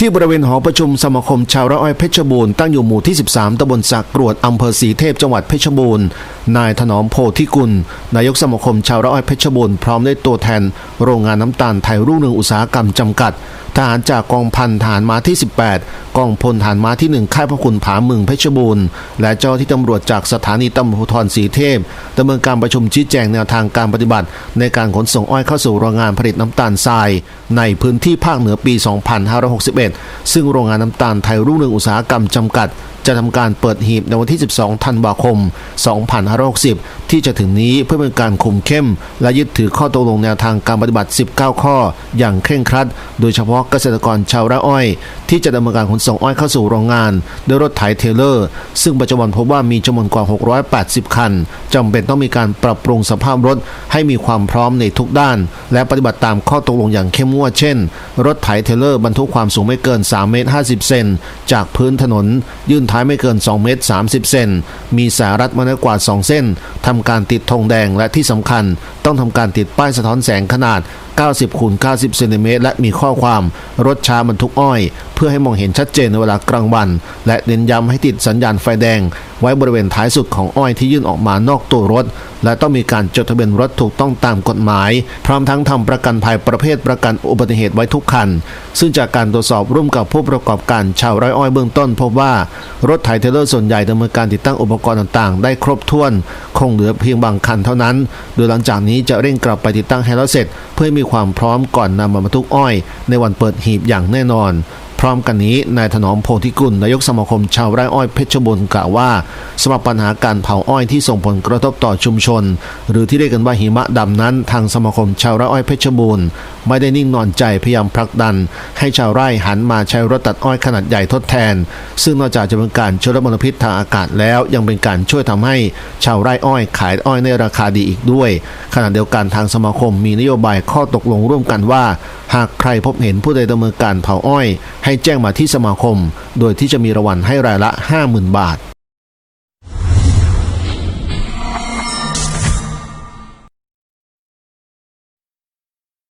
ที่บริเวณหอประชุมสมาคมชาวระอ้อยเพชรบูรณ์ตั้งอยู่หมู่ที่ 13ตำบลสักกรวดอำเภอศรีเทพจังหวัดเพชรบูรณ์ นายถนอมโพธิกุล นายกสมาคมชาวไร่อ้อยเพชรบูรณ์พร้อมด้วยตัวแทน โรงงานน้ำตาลไทยรุ่งเรืองอุตสาหกรรมจำกัด ทหารจากกองพันทหารม้าที่ 18 กองพลทหารม้าที่ 1 ค่ายพระคุณผาเมืองเพชรบูรณ์ และเจ้าที่ตำรวจจากสถานีตำรวจภูธรศรีเทพดำเนินการประชุมชี้แจงแนวทางการปฏิบัติ ในการขนส่งอ้อยเข้าสู่โรงงานผลิตน้ำตาลทราย ในพื้นที่ภาคเหนือปี 2561 ซึ่งโรงงานน้ำตาลไทยรุ่งเรืองอุตสาหกรรมจำกัด จะทำการเปิดหีบในวันที่ 12 ธันวาคม 2560ที่จะถึงนี้เพื่อเป็นการคุมเข้ม และยึดถือข้อตกลงแนวทางการปฏิบัติ 19 ข้อ อย่างเคร่งครัด โดยเฉพาะเกษตรกรชาวไร่อ้อย ที่จะดำเนินการขนส่งอ้อยเข้าสู่โรงงานด้วยรถไถเทเลอร์ ซึ่งปัจจุบันพบว่ามีจำนวนกว่า 680 คันจำเป็นต้องมีการปรับปรุงสภาพรถให้มีความพร้อมในทุกด้าน และปฏิบัติตามข้อตกลงอย่างเข้มงวดเช่น รถไถเทเลอร์บรรทุกความสูงไม่เกิน 3 เมตร 50 เซนจากพื้นถนน ยื่นท้ายไม่เกิน 2 เมตร 30 เซนมีสายรัดมาน้อยกว่า 2 เส้นทำการติดธงแดงและที่สำคัญต้องทำการติดป้ายสะท้อนแสงขนาด 90คูณ90เซนติเมตรและมีข้อความรถช้าบรรทุกอ้อย เพื่อให้มองเห็นชัดเจนในเวลากลางวัน และเน้นย้ำให้ติดสัญญาณไฟแดง ไว้บริเวณท้ายสุดของอ้อยที่ยื่นออกมานอกตัวรถ และต้องมีการจดทะเบียนรถถูกต้องตามกฎหมาย พร้อมทั้งทำประกันภัยประเภทประกันอุบัติเหตุไว้ทุกคัน ซึ่งจากการตรวจสอบร่วมกับผู้ประกอบการชาวไร่อ้อยเบื้องต้น พบว่ารถไถเทเลอร์ส่วนใหญ่ดำเนินการติดตั้งอุปกรณ์ต่างๆ ได้ครบถ้วน คงเหลือเพียงบางคันเท่านั้น โดยหลังจากนี้จะเร่งกลับไปติดตั้งให้แล้วเสร็จ เพื่อมีความพร้อมก่อนนำมาบรรทุกอ้อย ในวันเปิดหีบอย่างแน่นอน พร้อมกันนี้นายถนอมโพธิกุลนายกสมาคมชาวไร่อ้อยเพชรบุรกล่าวว่าสำหรับปัญหาการเผาอ้อยที่ส่งผลกระทบต่อชุมชน หรือที่เรียกกันว่าหิมะดำนั้น ทางสมาคมชาวไร่อ้อยเพชรบูรณ์ ไม่ได้นิ่งนอนใจพยายามผลักดัน ให้ชาวไร่หันมาใช้รถตัดอ้อยขนาดใหญ่ทดแทน ซึ่งนอกจากจะเป็นการช่วยลดมลพิษทางอากาศแล้วยังเป็นการช่วยทำให้ชาวไร่อ้อยขายอ้อยในราคาดีอีกด้วย ขณะเดียวกันทางสมาคมมีนโยบายข้อตกลงร่วมกันว่า หากใครพบเห็นผู้ใดดำเนินการเผาอ้อย ให้แจ้งมาที่สมาคม โดยที่จะมีรางวัลให้รายละ 50,000 บาท